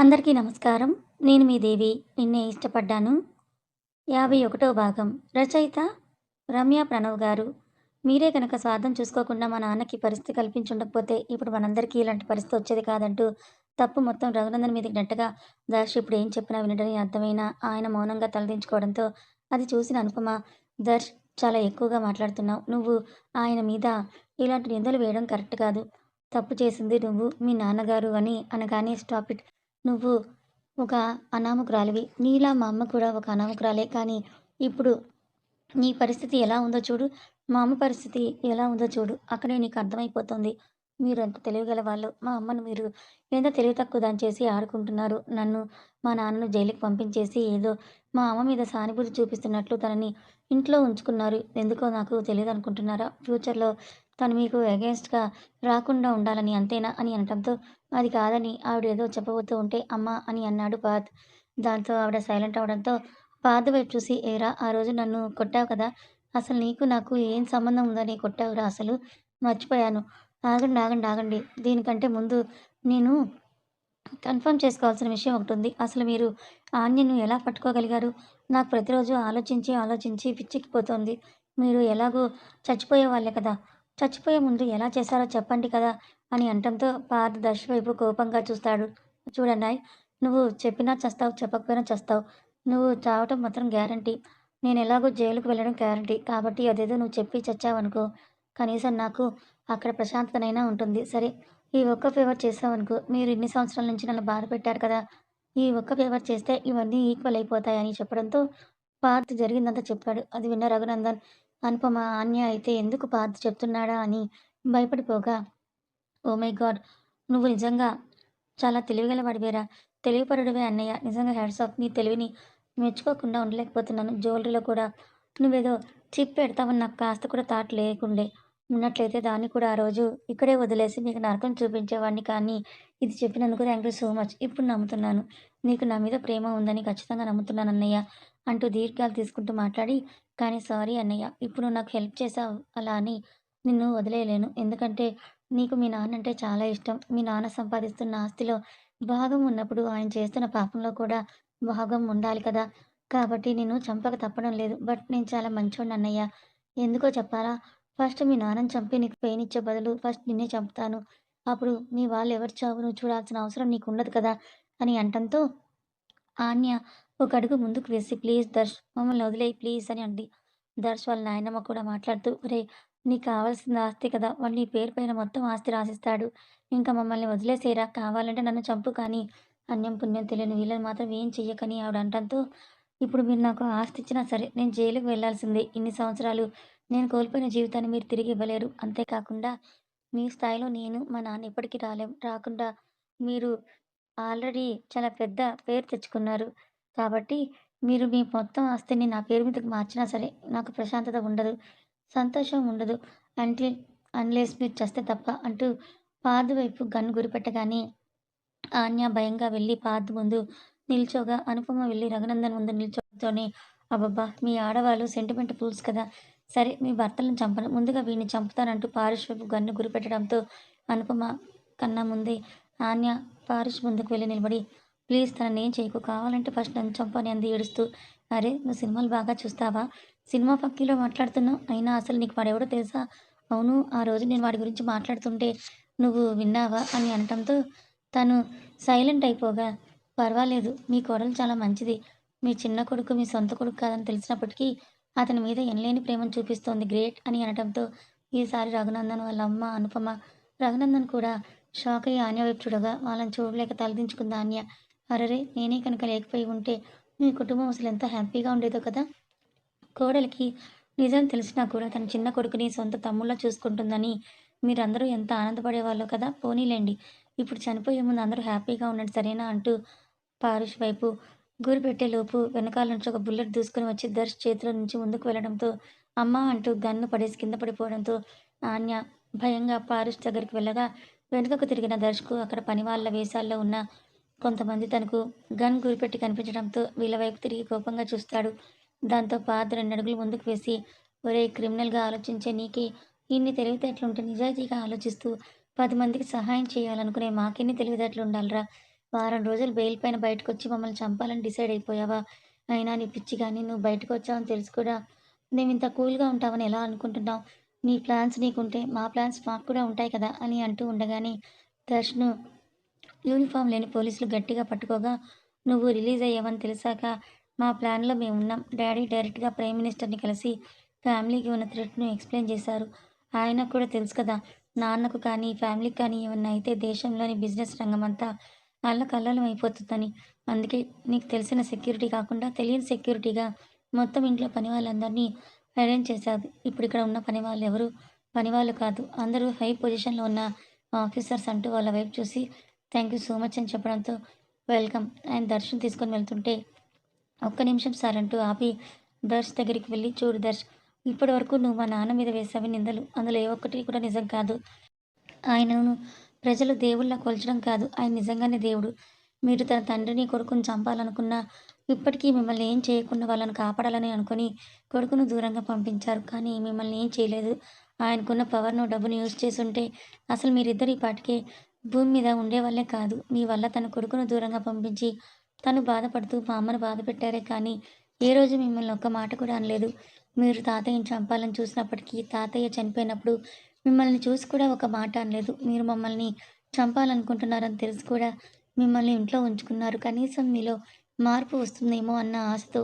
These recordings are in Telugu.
అందరికీ నమస్కారం. నేను మీ దేవి. నిన్నే ఇష్టపడ్డాను. యాభై ఒకటో భాగం. రచయిత రమ్య ప్రణవ్ గారు. మీరే కనుక స్వార్థం చూసుకోకుండా మా నాన్నకి పరిస్థితి కల్పించుండకపోతే ఇప్పుడు మనందరికీ ఇలాంటి పరిస్థితి వచ్చేది కాదంటూ తప్పు మొత్తం రఘునందన్ మీదకి నెట్టగా దర్శ్ ఇప్పుడు ఏం చెప్పినా వినడని అర్థమైనా ఆయన మౌనంగా తలదించుకోవడంతో అది చూసిన అనుపమ దర్శ్ చాలా ఎక్కువగా మాట్లాడుతున్నావు. నువ్వు ఆయన మీద ఇలాంటి నిందలు వేయడం కరెక్ట్ కాదు. తప్పు చేసింది నువ్వు మీ నాన్నగారు అని అనగానే స్టాప్ ఇట్. నువ్వు ఒక అనామకురాలివి. నీలా మా అమ్మ కూడా ఒక అనామకురాలే. కానీ ఇప్పుడు నీ పరిస్థితి ఎలా ఉందో చూడు. మా అమ్మ పరిస్థితి ఎలా ఉందో చూడు. అక్కడే నీకు అర్థమైపోతుంది. మీరు ఎంత తెలియగల వాళ్ళు. మా అమ్మను మీరు ఎంత తెలివి తక్కువ దాని చేసి ఆడుకుంటున్నారు? నన్ను మా నాన్నను జైలుకి పంపించేసి ఏదో మా అమ్మ మీద సానుభూతి చూపిస్తున్నట్లు తనని ఇంట్లో ఉంచుకున్నారు. ఎందుకో నాకు తెలియదు అనుకుంటున్నారా? ఫ్యూచర్లో తను మీకు అగేన్స్ట్గా రాకుండా ఉండాలని అంతేనా అని అనటంతో అది కాదని ఆవిడ ఏదో చెప్పబోతూ ఉంటే అమ్మ అని అన్నాడు పాత్ దాంతో ఆవిడ సైలెంట్ అవడంతో పాత వైపు చూసి ఏరా ఆ రోజు నన్ను కొట్టావు కదా? అసలు నీకు నాకు ఏం సంబంధం ఉందని కొట్టావురా అసలు? మర్చిపోయాను. ఆగండి ఆగండి ఆగండి. దీనికంటే ముందు నేను కన్ఫర్మ్ చేసుకోవాల్సిన విషయం ఒకటి ఉంది. అసలు మీరు ఆన్యను ఎలా పట్టుకోగలిగారు? నాకు ప్రతిరోజు ఆలోచించి ఆలోచించి పిచ్చిక్కిపోతుంది. మీరు ఎలాగో చచ్చిపోయే వాళ్ళే కదా? చచ్చిపోయే ముందు ఎలా చేశారో చెప్పండి కదా? అని అనటంతో పార్థ దర్శ వైపు కోపంగా చూస్తాడు. చూడన్నాయ్ నువ్వు చెప్పినా చస్తావు చెప్పకపోయినా చస్తావు. నువ్వు చావటం మాత్రం గ్యారంటీ. నేను ఎలాగో జైలుకు వెళ్ళడం గ్యారంటీ. కాబట్టి అదేదో నువ్వు చెప్పి చచ్చావనుకో. కనీసం నాకు అక్కడ ప్రశాంతతనైనా ఉంటుంది. సరే ఈ ఒక్క ఫేవర్ చేసావనుకో. మీరు ఇన్ని సంవత్సరాల నుంచి నన్ను బాధ పెట్టారు కదా. ఈ ఒక్క ఫేవర్ చేస్తే ఇవన్నీ ఈక్వల్ అయిపోతాయని చెప్పడంతో పార్థ్ జరిగిందంతా చెప్పాడు. అది విన్న రఘునందన్ అనుపమ ఆన్య అయితే ఎందుకు పార్థ్ చెప్తున్నాడా అని భయపడిపోగా ఓ మై గాడ్! నువ్వు నిజంగా చాలా తెలివిగల వాడివేరా తెలివిపరుడివే అన్నయ్య. నిజంగా హ్యాడ్స్ ఆఫ్. నీ తెలివిని మెచ్చుకోకుండా ఉండలేకపోతున్నాను. జ్యువెలరీలో కూడా నువ్వేదో చిప్ పెడతావని నాకు కాస్త కూడా థాట్ లేకుండే. ఉన్నట్లయితే దాన్ని కూడా ఆ రోజు ఇక్కడే వదిలేసి మీకు నరకం చూపించేవాడిని కానీ ఇది చెప్పినందుకు థ్యాంక్ యూ సో మచ్ ఇప్పుడు నమ్ముతున్నాను. నీకు నా మీద ప్రేమ ఉందని ఖచ్చితంగా నమ్ముతున్నాను అన్నయ్య. అంటూ దీర్ఘాలు తీసుకుంటూ మాట్లాడి కానీ సారీ అన్నయ్య. ఇప్పుడు నాకు హెల్ప్ చేసావు అలా అని నిన్ను వదిలేయలేను. ఎందుకంటే నీకు మీ నాన్న అంటే చాలా ఇష్టం. మీ నాన్న సంపాదిస్తున్న ఆస్తిలో భాగం ఉన్నప్పుడు ఆయన చేస్తున్న పాపంలో కూడా భాగం ఉండాలి కదా. కాబట్టి నేను చంపక తప్పడం లేదు. బట్ నేను చాలా మంచోడిని అన్నయ్య. ఎందుకో చెప్పాలా? ఫస్ట్ మీ నాన్నని చంపి నీకు పెయిన్ ఇచ్చే బదులు ఫస్ట్ నిన్నే చంపుతాను. అప్పుడు మీ వాళ్ళు ఎవరు చావు నువ్వు చూడాల్సిన అవసరం నీకు ఉండదు కదా అని అంటంతో ఆన్య ఒక అడుగు ముందుకు వేసి ప్లీజ్ దర్శ్ మమ్మల్ని వదిలేయి ప్లీజ్ అని అంది. దర్శ్ వాళ్ళ నాయనమ్మ కూడా మాట్లాడుతూ రే నీకు కావాల్సిన ఆస్తి కదా. వాడు నీ పేరు పైన మొత్తం ఆస్తి రాసిస్తాడు. ఇంకా మమ్మల్ని వదిలేసేరా. కావాలంటే నన్ను చంపు కానీ అన్యం పుణ్యం తెలియని వీళ్ళని మాత్రం ఏం చెయ్యకని ఆవిడ అంటంతో ఇప్పుడు మీరు నాకు ఆస్తి ఇచ్చినా సరే నేను జైలుకు వెళ్ళాల్సిందే. ఇన్ని సంవత్సరాలు నేను కోల్పోయిన జీవితాన్ని మీరు తిరిగి ఇవ్వలేరు. అంతేకాకుండా మీ స్థాయిలో నేను మా నాన్న ఎప్పటికీ రాలేం. రాకుండా మీరు ఆల్రెడీ చాలా పెద్ద పేరు తెచ్చుకున్నారు. కాబట్టి మీరు మీ మొత్తం ఆస్తిని నా పేరు మీదకి మార్చినా సరే నాకు ప్రశాంతత ఉండదు. సంతోషం ఉండదు అంటే అన్లేస్ మీరు చేస్తే తప్ప అంటూ పాదు వైపు గన్ను గురిపెట్టగానే ఆన్య భయంగా వెళ్ళి పాదు ముందు నిల్చోగా అనుపమ వెళ్ళి రఘునందన్ ముందు నిల్చోతోనే అబ్బబ్బా మీ ఆడవాళ్ళు సెంటిమెంట్ పూల్స్ కదా. సరే మీ భర్తలను చంపను. ముందుగా వీడిని చంపుతానంటూ పారుష్ వైపు గన్ను గురిపెట్టడంతో అనుపమ కన్నా ముందే ఆన్య పారుష్ ముందుకు వెళ్ళి నిలబడి ప్లీజ్ తనని ఏం చేయకు. కావాలంటే ఫస్ట్ నన్ను చంపని అంది ఏడుస్తూ అరే నువ్వు సినిమాలు బాగా చూస్తావా? సినిమా పక్కీలో మాట్లాడుతున్నావు. అయినా అసలు నీకు వాడెవడో తెలుసా? అవును ఆ రోజు నేను వాడి గురించి మాట్లాడుతుంటే నువ్వు విన్నావా అని అనటంతో తను సైలెంట్ అయిపోగా పర్వాలేదు మీ కోడలు చాలా మంచిది. మీ చిన్న కొడుకు మీ సొంత కొడుకు కాదని తెలిసినప్పటికీ అతని మీద ఎనలేని ప్రేమను చూపిస్తోంది గ్రేట్ అని అనటంతో ఈసారి రఘునందన్ వాళ్ళ అమ్మ అనుపమ రఘునందన్ కూడా షాక్ అయ్యి ఆన్య వైపు చూడగా వాళ్ళని చూడలేక తలదించుకుంది ఆన్య. అరరే నేనే కనుక లేకపోయి ఉంటే మీ కుటుంబం అసలు ఎంత హ్యాపీగా ఉండేదో కదా? కోడలికి నిజం తెలిసినా కూడా తన చిన్న కొడుకుని సొంత తమ్ముళ్ళ చూసుకుంటుందని మీరందరూ ఎంత ఆనందపడేవాళ్ళో కదా? పోనీలేండి. ఇప్పుడు చనిపోయే ముందు అందరూ హ్యాపీగా ఉండండి సరేనా? అంటూ పారుష్ వైపు గురి పెట్టేలోపు వెనకాల నుంచి ఒక బుల్లెట్ దూసుకొని వచ్చి దర్శ్ చేతిలో నుంచి ముందుకు వెళ్ళడంతో అమ్మ అంటూ గన్ను పడేసి కింద పడిపోవడంతో ఆన్య భయంగా పారుష్ దగ్గరికి వెళ్ళగా వెనుకకు తిరిగిన దర్శకు అక్కడ పని వాళ్ళ వేషాల్లో ఉన్న కొంతమంది తనకు గన్ గురిపెట్టి కనిపించడంతో వీళ్ళ వైపు తిరిగి కోపంగా చూస్తాడు. దాంతో పాత రెండు అడుగులు ముందుకు వేసి ఒరే క్రిమినల్గా ఆలోచించే నీకే ఇన్ని తెలివితేటలుంటే నిజాయితీగా ఆలోచిస్తూ పది మందికి సహాయం చేయాలనుకునే మాకెన్ని తెలివితేటలు ఉండాలిరా వారం రోజులు బెయిల్ పైన బయటకొచ్చి మమ్మల్ని చంపాలని డిసైడ్ అయిపోయావా? అయినా నీ పిచ్చి కానీ నువ్వు బయటకు వచ్చావని తెలుసు కూడా ఇంత కూల్‌గా ఉంటామని ఎలా అనుకుంటున్నావు? నీ ప్లాన్స్ నీకుంటే మా ప్లాన్స్ మాకు కూడా ఉంటాయి కదా! అని అంటూ ఉండగానే దర్శను యూనిఫామ్ లేని పోలీసులు గట్టిగా పట్టుకోగా నువ్వు రిలీజ్ అయ్యావని తెలిసాక మా ప్లాన్‌లో మేమున్నాం. డాడీ డైరెక్ట్‌గా ప్రైమ్ మినిస్టర్‌ని కలిసి ఫ్యామిలీకి ఉన్న థ్రెట్‌ను ఎక్స్‌ప్లెయిన్ చేశారు. ఆయనకు కూడా తెలుసు కదా! నాన్నకు కానీ, ఫ్యామిలీకి కానీ ఏమన్నా అయితే దేశంలోని బిజినెస్ రంగం అంతా అల్లకల్లలం అయిపోతుందని. అందుకే నీకు తెలిసిన సెక్యూరిటీ కాకుండా తెలియని సెక్యూరిటీగా మొత్తం ఇంట్లో పని వాళ్ళందరినీ అరేంజ్ చేశారు. ఇప్పుడు ఇక్కడ ఉన్న పని వాళ్ళు ఎవరు పని వాళ్ళు కాదు. అందరూ హై పొజిషన్‌లో ఉన్న ఆఫీసర్స్ అంటూ వాళ్ళ వైపు చూసి థ్యాంక్ యూ సో మచ్ అని చెప్పడంతో వెల్కమ్ ఆయన దర్శనం తీసుకొని వెళ్తుంటే ఒక్క నిమిషం సార్ అంటూ ఆపి దర్శ్ దగ్గరికి వెళ్ళి చూడు దర్శ్ ఇప్పటివరకు నువ్వు మా నాన్న మీద వేసావి నిందలు. అందులో ఏ ఒక్కటి కూడా నిజం కాదు. ఆయనను ప్రజలు దేవుళ్ళ కొల్చడం కాదు. ఆయన నిజంగానే దేవుడు. మీరు తన తండ్రిని, కొడుకుని చంపాలనుకున్నా ఇప్పటికీ మిమ్మల్ని ఏం చేయకుండా వాళ్ళని కాపాడాలని అనుకుని కొడుకును దూరంగా పంపించారు. కానీ మిమ్మల్ని ఏం చేయలేదు. ఆయనకున్న పవర్‌ను, డబ్బును యూజ్ చేస్తుంటే అసలు మీరిద్దరు ఈ పాటికే భూమి మీద ఉండేవాళ్ళే కాదు. మీ వల్ల తన కొడుకును దూరంగా పంపించి తను బాధపడుతూ మా బాధ బాధపెట్టారే కానీ ఏ రోజు మిమ్మల్ని ఒక్క మాట కూడా అనలేదు. మీరు తాతయ్యని చంపాలని చూసినప్పటికీ తాతయ్య చనిపోయినప్పుడు మిమ్మల్ని చూసి కూడా ఒక మాట అనలేదు. మీరు మమ్మల్ని చంపాలనుకుంటున్నారని తెలిసి కూడా మిమ్మల్ని ఇంట్లో ఉంచుకున్నారు. కనీసం మీలో మార్పు వస్తుందేమో అన్న ఆశతో.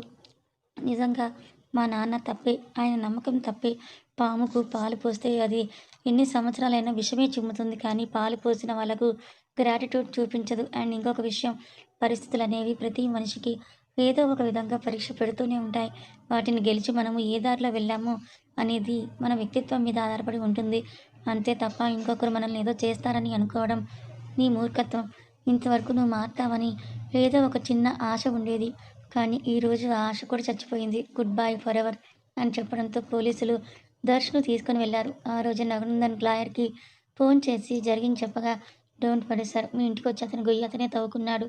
నిజంగా మా నాన్న తప్పే. ఆయన నమ్మకం తప్పే. పాముకు పాలు పోస్తే అది ఎన్ని సంవత్సరాలైనా విషమే చిమ్ముతుంది కానీ పాలు పోసిన వాళ్ళకు గ్రాటిట్యూడ్ చూపించదు. అండ్ ఇంకొక విషయం పరిస్థితులు అనేవి ప్రతి మనిషికి ఏదో ఒక విధంగా పరీక్ష పెడుతూనే ఉంటాయి. వాటిని గెలిచి మనము ఏ దారిలో వెళ్ళాము అనేది మన వ్యక్తిత్వం మీద ఆధారపడి ఉంటుంది. అంతే తప్ప ఇంకొకరు మనల్ని ఏదో చేస్తారని అనుకోవడం నీ మూర్ఖత్వం. ఇంతవరకు నువ్వు మారుతావని ఏదో ఒక చిన్న ఆశ ఉండేది. కానీ ఈరోజు ఆ ఆశ కూడా చచ్చిపోయింది. గుడ్ బై ఎవర్ అని చెప్పడంతో పోలీసులు దర్శను తీసుకొని వెళ్ళారు. ఆ రోజు నగనందన్ లాయర్‌కి ఫోన్ చేసి జరిగింది చెప్పగా డోంట్ వరీ సార్ మీ ఇంటికొచ్చి అతని గొయ్యి అతనే తవ్వుకున్నాడు.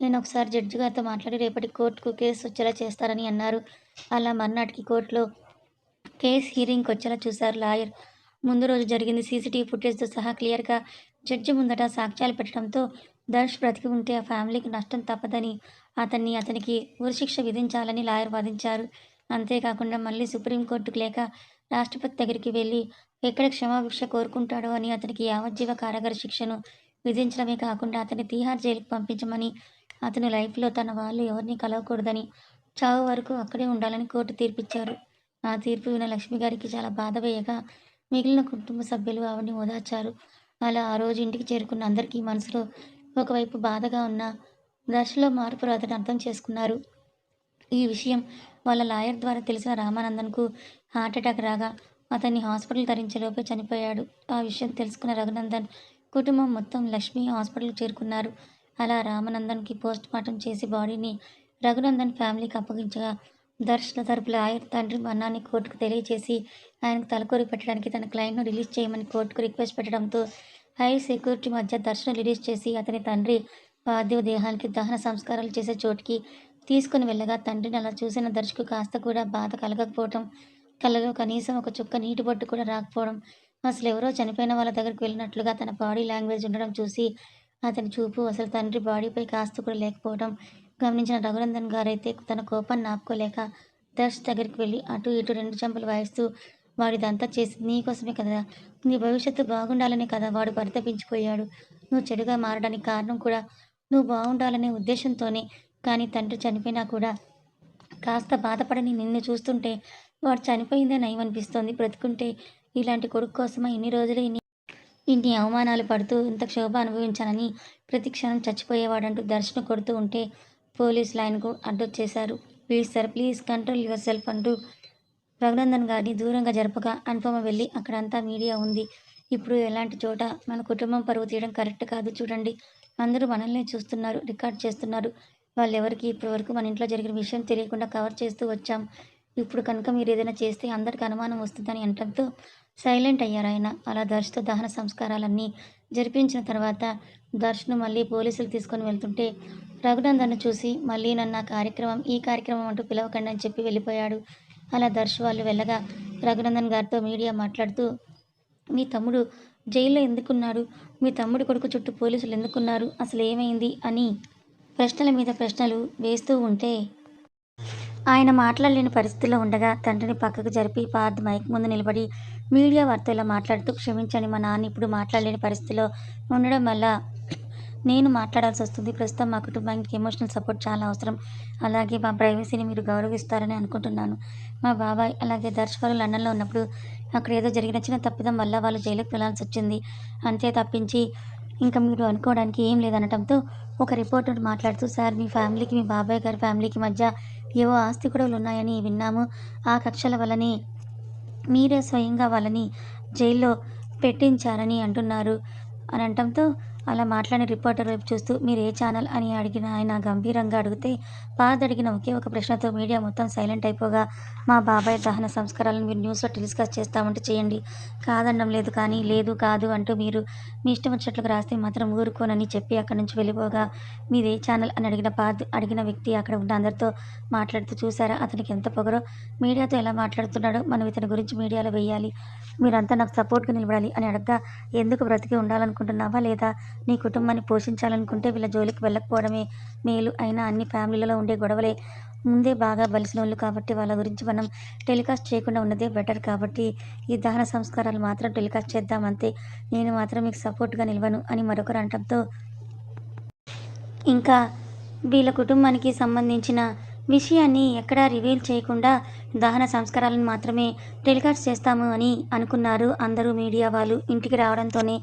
నేను ఒకసారి జడ్జి గారితో మాట్లాడి రేపటి కోర్టుకు కేసు వచ్చేలా చేస్తారని అన్నారు. అలా మర్నాటికి కోర్టులో కేస్ వచ్చేలా చూశారు లాయర్. ముందు రోజు జరిగింది సీసీటీవీ ఫుటేజ్‌తో సహా క్లియర్‌గా జడ్జి ముందట సాక్ష్యాలు పెట్టడంతో దర్శ్ బ్రతికి ఉంటే ఆ ఫ్యామిలీకి నష్టం తప్పదని అతన్ని అతనికి ఉరిశిక్ష విధించాలని లాయర్ వాదించారు. అంతేకాకుండా మళ్ళీ సుప్రీంకోర్టుకు లేక రాష్ట్రపతి దగ్గరికి వెళ్ళి ఎక్కడ క్షమాభిక్ష కోరుకుంటాడో అని అతనికి యావజ్జీవ కారాగార శిక్షను విధించడమే కాకుండా అతన్ని తీహార్ జైలుకు పంపించమని, అతను లైఫ్‌లో తన వాళ్ళు ఎవరిని కలవకూడదని, చావు వరకు అక్కడే ఉండాలని కోర్టు తీర్పిచ్చారు. ఆ తీర్పు విన్న లక్ష్మిగారికి చాలా బాధ వేయగా మిగిలిన కుటుంబ సభ్యులు ఆవిడని ఓదార్చారు. అలా ఆ రోజు ఇంటికి చేరుకున్న అందరికీ మనసులో ఒకవైపు బాధగా ఉన్న దశలో మార్పు రాదని అర్థం చేసుకున్నారు. ఈ విషయం వాళ్ళ లాయర్ ద్వారా తెలిసిన రామానందన్‌కు హార్ట్‌అటాక్ రాగా అతన్ని హాస్పిటల్ తరించేలోపే చనిపోయాడు. ఆ విషయం తెలుసుకున్న రఘునందన్ కుటుంబం మొత్తం లక్ష్మి హాస్పిటల్కి చేరుకున్నారు. అలా రామానందన్‌కి పోస్ట్‌మార్టం చేసి బాడీని రఘునందన్ ఫ్యామిలీకి అప్పగించగా దర్శన తరపు లాయర్ తండ్రి మరణాన్ని కోర్టుకు తెలియజేసి ఆయనకు తలకూరి పెట్టడానికి తన క్లయింట్‌ను రిలీజ్ చేయమని కోర్టుకు రిక్వెస్ట్ పెట్టడంతో హై సెక్యూరిటీ మధ్య దర్శనం రిలీజ్ చేసి అతని తండ్రి పార్థివ దేహానికి దహన సంస్కారాలు చేసే చోటికి తీసుకొని వెళ్ళగా తండ్రిని అలా చూసిన దర్శకు కాస్త కూడా బాధ కలగకపోవడం, కళ్ళలో కనీసం ఒక చుక్క నీటి బొట్టు కూడా రాకపోవడం, అసలు ఎవరో చనిపోయిన వాళ్ళ దగ్గరికి వెళ్ళినట్లుగా తన బాడీ లాంగ్వేజ్ ఉండడం చూసి అతని చూపు అసలు తండ్రి బాడీపై కాస్త కూడా లేకపోవడం గమనించిన రఘునందన్ గారైతే తన కోపాన్ని ఆపుకోలేక దర్శ్ దగ్గరికి వెళ్ళి అటు ఇటు రెండు చెంపలు వాయిస్తూ వాడిదంతా చేసి నీకోసమే కదా! నీ భవిష్యత్తు బాగుండాలనే కదా వాడు పరితపించిపోయాడు. నువ్వు చెడుగా మారడానికి కారణం కూడా నువ్వు బాగుండాలనే ఉద్దేశంతోనే. కానీ తండ్రి చనిపోయినా కూడా కాస్త బాధపడని నిన్ను చూస్తుంటే వాడు చనిపోయిందే నయమనిపిస్తోంది. బ్రతుకుంటే ఇలాంటి కొడుకు కోసమా ఇన్ని రోజులు ఇన్ని ఇన్ని అవమానాలు పడుతూ ఇంత క్షోభ అనుభవించానని ప్రతి క్షణం చచ్చిపోయేవాడంటూ దర్శనం కొడుతూ ఉంటే పోలీసులు ఆయనకు అడ్డొచ్చేశారు. Please sir please control yourself అంటూ రఘునందన్ గారిని దూరంగా జరపగా అనుపమ వెళ్ళి అక్కడంతా మీడియా ఉంది. ఇప్పుడు ఎలాంటి చోట మన కుటుంబం పరువు తీయడం కరెక్ట్ కాదు చూడండి. అందరూ మనల్ని చూస్తున్నారు. రికార్డ్ చేస్తున్నారు. వాళ్ళెవరికి ఇప్పటివరకు మన ఇంట్లో జరిగిన విషయం తెలియకుండా కవర్ చేస్తూ వచ్చాం. ఇప్పుడు కనుక మీరు ఏదైనా చేస్తే అందరికి అనుమానం వస్తుందని అనటంతో సైలెంట్ అయ్యారు ఆయన. అలా దర్శ్‌తో దహన సంస్కారాలన్నీ జరిపించిన తర్వాత దర్శ్‌ను మళ్ళీ పోలీసులు తీసుకొని వెళ్తుంటే రఘునందన్‌ను చూసి మళ్ళీ నన్ను కార్యక్రమం, ఈ కార్యక్రమం అంటూ పిలవకండి అని చెప్పి వెళ్ళిపోయాడు. అలా దర్శ్ వాళ్ళు వెళ్ళగా రఘునందన్ గారితో మీడియా మాట్లాడుతూ మీ తమ్ముడు జైల్లో ఎందుకున్నాడు? మీ తమ్ముడి కొడుకు చుట్టూ పోలీసులు ఎందుకున్నారు? అసలు ఏమైంది? అని ప్రశ్నల మీద ప్రశ్నలు వేస్తూ ఉంటే ఆయన మాట్లాడలేని పరిస్థితిలో ఉండగా తండ్రిని పక్కకు జరిపి పార్థ్ మైక్ ముందు నిలబడి మీడియా వార్తల్లో మాట్లాడుతూ క్షమించండి మా నాన్న ఇప్పుడు మాట్లాడలేని పరిస్థితిలో ఉండడం వల్ల నేను మాట్లాడాల్సి వస్తుంది. ప్రస్తుతం మా కుటుంబానికి ఎమోషనల్ సపోర్ట్ చాలా అవసరం. అలాగే మా ప్రైవసీని మీరు గౌరవిస్తారని అనుకుంటున్నాను. మా బాబాయ్ అలాగే దర్శకులు లండన్లో ఉన్నప్పుడు అక్కడ ఏదో జరిగిన చిన్న తప్పిదం వల్ల వాళ్ళు జైలుకి వెళ్ళాల్సి వచ్చింది. అంతే తప్పించి ఇంకా మీరు అనుకోవడానికి ఏం లేదనటంతో ఒక రిపోర్టర్ మాట్లాడుతూ సార్ మీ ఫ్యామిలీకి మీ బాబాయ్ గారి ఫ్యామిలీకి మధ్య ఏవో ఆస్తి గొడవలు ఉన్నాయని విన్నాము. ఆ కక్షల వలని మీరే స్వయంగా వాళ్ళని జైల్లో పెట్టించారని అంటున్నారు అని అనటంతో అలా మాట్లాడిన రిపోర్టర్ వైపు చూస్తూ మీరు ఏ ఛానల్? అని అడిగిన ఆయన గంభీరంగా అడిగితే బాధ అడిగిన ఒకే ఒక ప్రశ్నతో మీడియా మొత్తం సైలెంట్ అయిపోగా మా బాబాయ్ దహన సంస్కారాలను మీరు న్యూస్లో టెలిస్కస్ చేస్తామంటే చేయండి. కాదనడం లేదు కానీ లేదు కాదు అంటూ మీరు మీ ఇష్టం వచ్చినట్లుగా రాస్తే మాత్రం ఊరుకోనని చెప్పి అక్కడి నుంచి వెళ్ళిపోగా మీదే ఛానల్ అని అడిగిన బాధ అడిగిన వ్యక్తి అక్కడ ఉన్న అందరితో మాట్లాడుతూ చూసారా అతనికి ఎంత పొగరో మీడియాతో ఎలా మాట్లాడుతున్నాడో మనం ఇతని గురించి మీడియాలో వేయాలి మీరంతా నాకు సపోర్ట్గా నిలబడాలి అని అడగ్గా ఎందుకు బ్రతికి ఉండాలనుకుంటున్నావా లేదా నీ కుటుంబాన్ని పోషించాలనుకుంటే వీళ్ళ జోలికి వెళ్ళకపోవడమే మేలు అయినా అన్ని ఫ్యామిలీలలో ఉండే గొడవలే. ముందే బాగా బలిసిన వాళ్ళు కాబట్టి వాళ్ళ గురించి మనం టెలికాస్ట్ చేయకుండా ఉన్నదే బెటర్ కాబట్టి ఈ దహన సంస్కారాలు మాత్రం టెలికాస్ట్ చేద్దాం అంతే. నేను మాత్రం మీకు సపోర్ట్గా నిలవను అని మరొకరు అనటంతో ఇంకా వీళ్ళ కుటుంబానికి సంబంధించిన విషయాన్ని ఎక్కడా రివీల్ చేయకుండా దహన సంస్కారాలను మాత్రమే టెలికాస్ట్ చేస్తాము అని అనుకున్నారు అందరూ మీడియా వాళ్ళు. ఇంటికి రావడంతోనే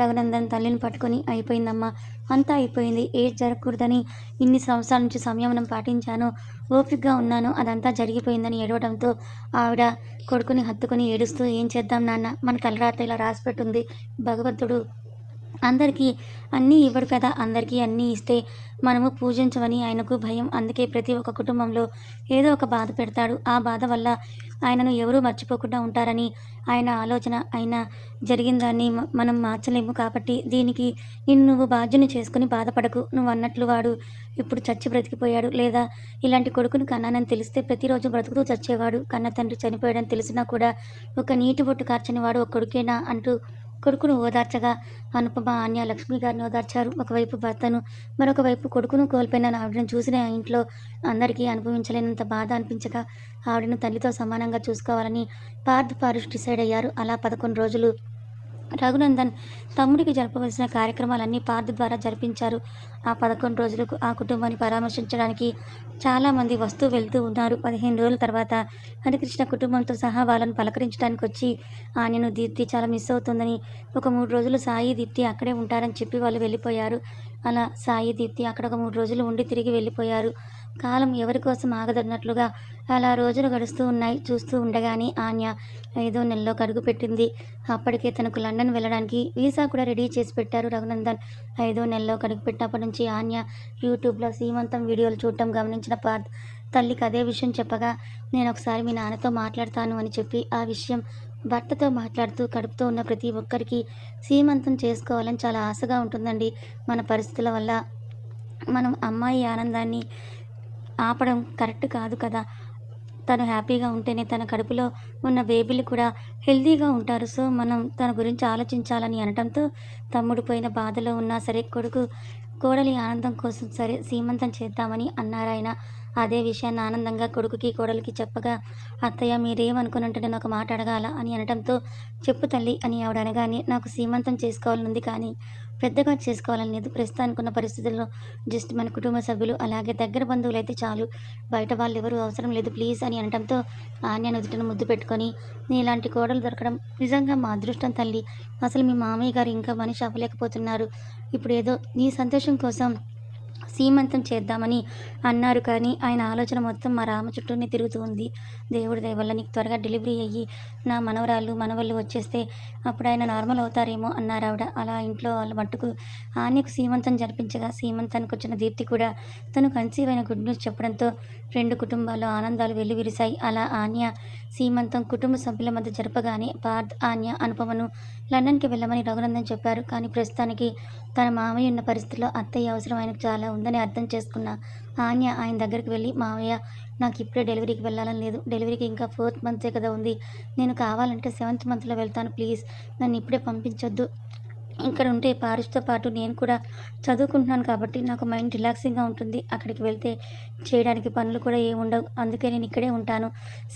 రఘునందన్ తల్లిని పట్టుకొని అయిపోయిందమ్మా. అంతా అయిపోయింది. ఏది జరగకూడదని ఇన్ని సంవత్సరాల నుంచి సంయమనం పాటించాను ఓపికగా ఉన్నాను అదంతా జరిగిపోయిందని ఏడవడంతో ఆవిడ కొడుకుని హత్తుకొని ఏడుస్తూ ఏం చేద్దాం నాన్న? మన కలరాత ఇలా రాసిపెట్టుంది. భగవంతుడు అందరికీ అన్నీ ఇవ్వడు కదా. అందరికీ అన్నీ ఇస్తే మనము పూజించవని ఆయనకు భయం. అందుకే ప్రతి ఒక్క కుటుంబంలో ఏదో ఒక బాధ పెడతాడు. ఆ బాధ వల్ల ఆయనను ఎవరూ మర్చిపోకుండా ఉంటారని ఆయన ఆలోచన ఆయన జరిగిన దాన్ని మనం మార్చలేము కాబట్టి దీనికి నిన్ను నువ్వు బాధ్యను చేసుకుని బాధపడకు. నువ్వు అన్నట్లు వాడు ఇప్పుడు చచ్చి బ్రతికిపోయాడు లేదా ఇలాంటి కొడుకుని కన్నానని తెలిస్తే ప్రతిరోజు బ్రతుకుతూ చచ్చేవాడు. కన్న తండ్రి చనిపోయాడని తెలిసినా కూడా ఒక నీటి బొట్టు కార్చని వాడు ఒక కొడుకేనా అంటూ కొడుకును ఓదార్చగా అనుపమ అన్య లక్ష్మి గారిని ఓదార్చారు. ఒకవైపు భర్తను మరొక వైపు కొడుకును కోల్పోయిన ఆవిడను చూసిన ఇంట్లో అందరికీ అనుభవించలేనంత బాధ అనిపించగా ఆవిడను తల్లితో సమానంగా చూసుకోవాలని పార్థ్ పారుష్ డిసైడ్ అయ్యారు. అలా పదకొండు రోజులు రఘునందన్ తమ్ముడికి జరపవలసిన కార్యక్రమాలన్నీ పార్థ్ ద్వారా జరిపించారు. ఆ పదకొండు రోజులకు ఆ కుటుంబాన్ని పరామర్శించడానికి చాలామంది వస్తూ వెళ్తూ ఉన్నారు. పదిహేను రోజుల తర్వాత హరికృష్ణ కుటుంబంతో సహా వాళ్ళను పలకరించడానికి వచ్చి ఆయనను దీప్తి చాలా మిస్ అవుతుందని ఒక మూడు రోజులు సాయి దీప్తి అక్కడే ఉంటారని చెప్పి వాళ్ళు వెళ్ళిపోయారు. అలా సాయి దీప్తి అక్కడ ఒక మూడు రోజులు ఉండి తిరిగి వెళ్ళిపోయారు. కాలం ఎవరి కోసం ఆగదన్నట్లుగా అలా రోజులు గడుస్తూ ఉన్నాయి. చూస్తూ ఉండగానే ఆన్య ఐదో నెలలో కడుగు పెట్టింది. అప్పటికే తనకు లండన్ వెళ్ళడానికి వీసా కూడా రెడీ చేసి పెట్టారు రఘునందన్. ఐదో నెలలో కడుగు పెట్టినప్పటి నుంచి ఆన్య యూట్యూబ్లో సీమంతం వీడియోలు చూడటం గమనించిన పార్థ్ తల్లికి అదే విషయం చెప్పగా నేను ఒకసారి మీ నాన్నతో మాట్లాడతాను అని చెప్పి ఆ విషయం భర్తతో మాట్లాడుతూ కడుపుతో ఉన్న ప్రతి ఒక్కరికి సీమంతం చేసుకోవాలని చాలా ఆశగా ఉంటుందండి. మన పరిస్థితుల వల్ల మనం అమ్మాయి ఆనందాన్ని ఆపడం కరెక్ట్ కాదు కదా. తను హ్యాపీగా ఉంటేనే తన కడుపులో ఉన్న బేబీలు కూడా హెల్తీగా ఉంటారు. సో మనం తన గురించి ఆలోచించాలని అనటంతో తమ్ముడు పోయిన బాధలో ఉన్నా సరే కొడుకు కోడలి ఆనందం కోసం సరే సీమంతం చేద్దామని అన్నారాయన అదే విషయాన్ని ఆనందంగా కొడుకుకి కోడలికి చెప్పగా అత్తయ్య మీరేమనుకున్నట్టు నేను ఒక మాట అడగాల? అని అనడంతో చెప్పు తల్లి అని ఆవిడ అనగానే నాకు సీమంతం చేసుకోవాలని ఉంది కానీ పెద్దగా చేసుకోవాలని లేదు ప్రస్తుతానికి ఉన్న పరిస్థితుల్లో జస్ట్ మన కుటుంబ సభ్యులు అలాగే దగ్గర బంధువులు అయితే చాలు. బయట వాళ్ళు ఎవరు అవసరం లేదు. ప్లీజ్ అని అనడంతో ఆన్య నుదుటిని ముద్దు పెట్టుకొని నీలాంటి కోడలు దొరకడం నిజంగా మా అదృష్టం తల్లి. అసలు మీ మామయ్య గారు ఇంకా మనిషి అవ్వలేకపోతున్నారు. ఇప్పుడు ఏదో నీ సంతోషం కోసం సీమంతం చేద్దామని అన్నారు. కానీ ఆయన ఆలోచన మొత్తం మా రామ చుట్టూనే తిరుగుతూ ఉంది. దేవుడి దయవల్ల నీకు త్వరగా డెలివరీ అయ్యి నా మనవరాళ్ళు మనవళ్ళు వచ్చేస్తే అప్పుడు ఆయన నార్మల్ అవుతారేమో అన్నారు ఆవిడ. అలా ఇంట్లో వాళ్ళ మట్టుకు ఆన్యకు సీమంతం జరిపించగా సీమంతానికి వచ్చిన దీప్తి కూడా తను కన్సీవ్ అయిన గుడ్ న్యూస్ చెప్పడంతో రెండు కుటుంబాల్లో ఆనందాలు వెల్లువిరిశాయి. అలా ఆన్య సీమంతం కుటుంబ సభ్యుల మధ్య జరపగానే పార్థ్ ఆన్య అనుపమను లండన్కి వెళ్ళమని రఘునందన్ చెప్పారు. కానీ ప్రస్తుతానికి తన మామయ్య ఉన్న పరిస్థితిలో అత్తయ్య అవసరం ఆయనకు చాలా ఉందని అర్థం చేసుకున్న ఆన్య ఆయన దగ్గరికి వెళ్ళి మావయ్య నాకు ఇప్పుడే డెలివరీకి వెళ్ళాలని లేదు. డెలివరీకి ఇంకా ఫోర్త్ మంతే కదా ఉంది. నేను కావాలంటే సెవెంత్ మంత్లో వెళ్తాను ప్లీజ్. నన్ను ఇప్పుడే పంపించొద్దు. ఇక్కడ ఉంటే పారిస్తో పాటు నేను కూడా చదువుకుంటున్నాను కాబట్టి నాకు మైండ్ రిలాక్సింగ్గా ఉంటుంది. అక్కడికి వెళ్తే చేయడానికి పనులు కూడా ఏమి ఉండవు. అందుకే నేను ఇక్కడే ఉంటాను.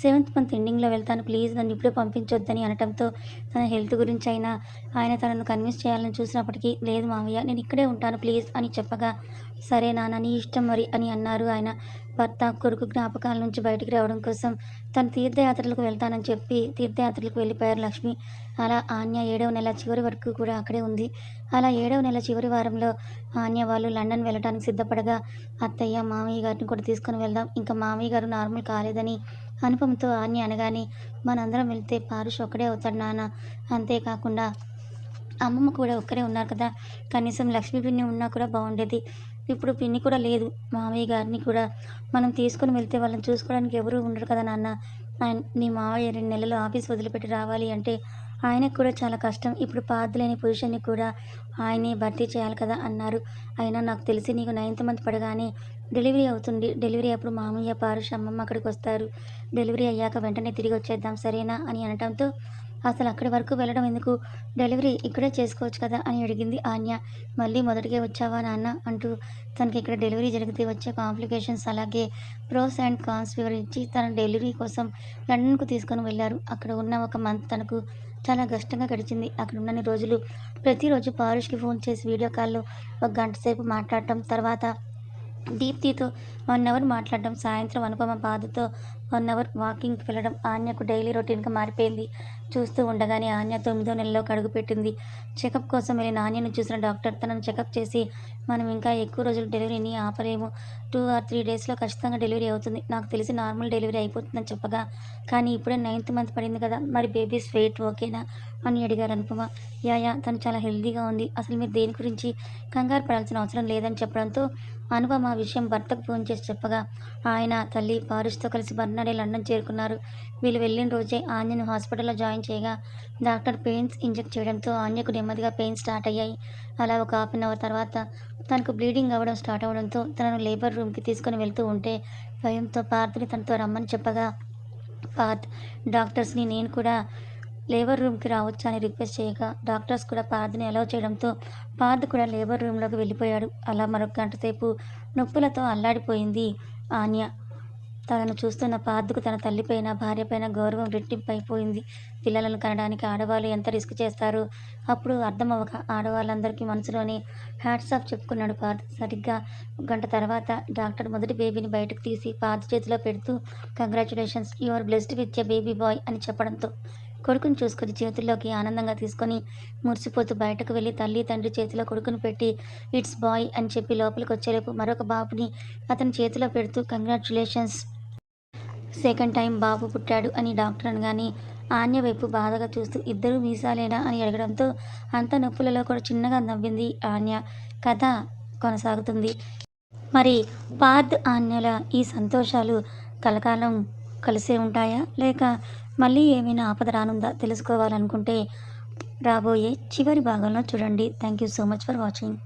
సెవెంత్ మంత్ ఎండింగ్లో వెళ్తాను. ప్లీజ్ నన్ను ఇప్పుడే పంపించొద్దని అనటంతో తన హెల్త్ గురించి అయినా ఆయన తనను కన్విన్స్ చేయాలని చూసినప్పటికీ లేదు మావయ్య నేను ఇక్కడే ఉంటాను ప్లీజ్ అని చెప్పగా సరే నాన్న నీ ఇష్టం మరి అని అన్నారు ఆయన. భర్త కొడుకు జ్ఞాపకాల నుంచి బయటికి రావడం కోసం తను తీర్థయాత్రలకు వెళ్తానని చెప్పి తీర్థయాత్రలకు వెళ్ళిపోయారు లక్ష్మి. అలా ఆన్య ఏడవ నెల చివరి వరకు కూడా అక్కడే ఉంది. అలా ఏడవ నెల చివరి వారంలో ఆన్య వాళ్ళు లండన్ వెళ్ళడానికి సిద్ధపడగా అత్తయ్య మామయ్య గారిని కూడా తీసుకొని వెళ్దాం. ఇంకా మామయ్య గారు నార్మల్ కాలేదని అనుపమతో ఆన్య అనగానే మనందరం వెళ్తే పారుష్ ఒక్కడే అవుతాడు నాన్న. అంతేకాకుండా అమ్మమ్మ కూడా ఒక్కరే ఉన్నారు కదా. కనీసం లక్ష్మీ పిన్ని ఉన్నా కూడా బాగుండేది. ఇప్పుడు పిన్ని కూడా లేదు. మామయ్య గారిని కూడా మనం తీసుకొని వెళ్తే వాళ్ళని చూసుకోవడానికి ఎవరు ఉండరు కదా నాన్న. మీ నీ మామయ్య రెండు నెలలు ఆఫీస్ వదిలిపెట్టి రావాలి అంటే ఆయనకు కూడా చాలా కష్టం. ఇప్పుడు పాత లేని పొజిషన్ని కూడా ఆయనే భర్తీ చేయాలి కదా అన్నారు. అయినా నాకు తెలిసి నీకు నైన్త్ మంత్ పడగానే డెలివరీ అవుతుంది. డెలివరీ అప్పుడు మామయ్య పారుష్ అమ్మమ్మ అక్కడికి వస్తారు. డెలివరీ అయ్యాక వెంటనే తిరిగి వచ్చేద్దాం సరేనా అని అనటంతో అసలు అక్కడి వరకు వెళ్ళడం ఎందుకు? డెలివరీ ఇక్కడే చేసుకోవచ్చు కదా అని అడిగింది ఆన్య మళ్ళీ మొదటికే వచ్చావా నాన్న? అంటూ తనకి ఇక్కడ డెలివరీ జరిగితే వచ్చే కాంప్లికేషన్స్ అలాగే ప్రోస్ అండ్ కాన్స్ వివరించి తన డెలివరీ కోసం లండన్కు తీసుకొని వెళ్ళారు. అక్కడ ఉన్న ఒక మంత్ తనకు చాలా కష్టంగా గడిచింది. అక్కడ ఉన్నన్ని రోజులు ప్రతిరోజు పారుష్కి ఫోన్ చేసి వీడియో కాల్లో ఒక గంట సేపు మాట్లాడటం తర్వాత దీప్తితో వన్ అవర్ మాట్లాడడం సాయంత్రం అనుపమ బాధతో వన్ అవర్ వాకింగ్కి వెళ్ళడం ఆన్యకు డైలీ రొటీన్గా మారిపోయింది. చూస్తూ ఉండగానే ఆన్య తొమ్మిదో నెలలో కడుగు పెట్టింది. చెకప్ కోసం వెళ్ళిన ఆన్యను చూసిన డాక్టర్ తనను చెకప్ చేసి మనం ఇంకా ఎక్కువ రోజులు డెలివరీని ఆపలేము. టూ ఆర్ త్రీ డేస్లో ఖచ్చితంగా డెలివరీ అవుతుంది. నాకు తెలిసి నార్మల్ డెలివరీ అయిపోతుందని చెప్పగా కానీ ఇప్పుడే నైన్త్ మంత్ పడింది కదా మరి బేబీస్ వెయిట్ ఓకేనా? అని అడిగారు అనుపమ. యాయా తను చాలా హెల్దీగా ఉంది. అసలు మీరు దేని గురించి కంగారు పడాల్సిన అవసరం లేదని చెప్పడంతో అనుపమ విషయం భర్తకు ఫోన్ చేసి చెప్పగా ఆయన తల్లి పారిస్తో కలిసి బర్నాడే లండన్ చేరుకున్నారు. వీళ్ళు వెళ్ళిన రోజే ఆన్యను హాస్పిటల్లో జాయిన్ చేయగా డాక్టర్ పెయిన్స్ ఇంజెక్ట్ చేయడంతో ఆన్యకు నెమ్మదిగా పెయిన్ స్టార్ట్ అయ్యాయి. అలా ఒక హాఫ్ అన్ అవర్ తర్వాత తనకు బ్లీడింగ్ అవ్వడం స్టార్ట్ అవ్వడంతో తనను లేబర్ రూమ్కి తీసుకొని వెళ్తూ ఉంటే భయంతో పార్థని తనతో రమ్మని చెప్పగా పార్థ్ డాక్టర్స్ని నేను కూడా లేబర్ రూమ్కి రావచ్చా అని రిక్వెస్ట్ చేయగా డాక్టర్స్ కూడా పార్థని అలౌ చేయడంతో పార్థ్ కూడా లేబర్ రూమ్లోకి వెళ్ళిపోయాడు. అలా మరొక గంట సేపు నొప్పులతో అల్లాడిపోయింది ఆన్య. తనను చూస్తున్న పార్థకు తన తల్లిపైన భార్యపైన గౌరవం రెట్టింపు అయిపోయింది పిల్లలను కనడానికి ఆడవాళ్ళు ఎంత రిస్క్ చేస్తారు అప్పుడు అర్థమవ్వక ఆడవాళ్ళందరికీ మనసులోనే హ్యాట్స్ ఆఫ్ చెప్పుకున్నాడు పార్థ్ సరిగ్గా ఒక గంట తర్వాత డాక్టర్ మొదటి బేబీని బయటకు తీసి పార్థ్ చేతిలో పెడుతూ congratulations your blessed with a baby boy అని చెప్పడంతో కొడుకుని చూసుకొని చేతుల్లోకి ఆనందంగా తీసుకొని మురిసిపోతూ బయటకు వెళ్ళి తల్లి తండ్రి చేతిలో కొడుకుని పెట్టి ఇట్స్ బాయ్ అని చెప్పి లోపలికి వచ్చేలోపు మరొక బాబుని అతని చేతిలో పెడుతూ కంగ్రాచులేషన్స్ సెకండ్ టైం బాబు పుట్టాడు అని డాక్టర్ అనగానే ఆన్య వైపు బాధగా చూస్తూ ఇద్దరు మీసాలేనా? అని అడగడంతో అంత నొప్పులలో కూడా చిన్నగా నవ్వింది ఆన్య. కథ కొనసాగుతుంది. మరి పార్థ్ ఆన్యల ఈ సంతోషాలు కలకాలం కలిసే ఉంటాయా? లేక మళ్ళీ ఏమైనా ఆపద రానుందా తెలుసుకోవాలనుకుంటే రాబోయే చివరి భాగంలో చూడండి. Thank you so much for watching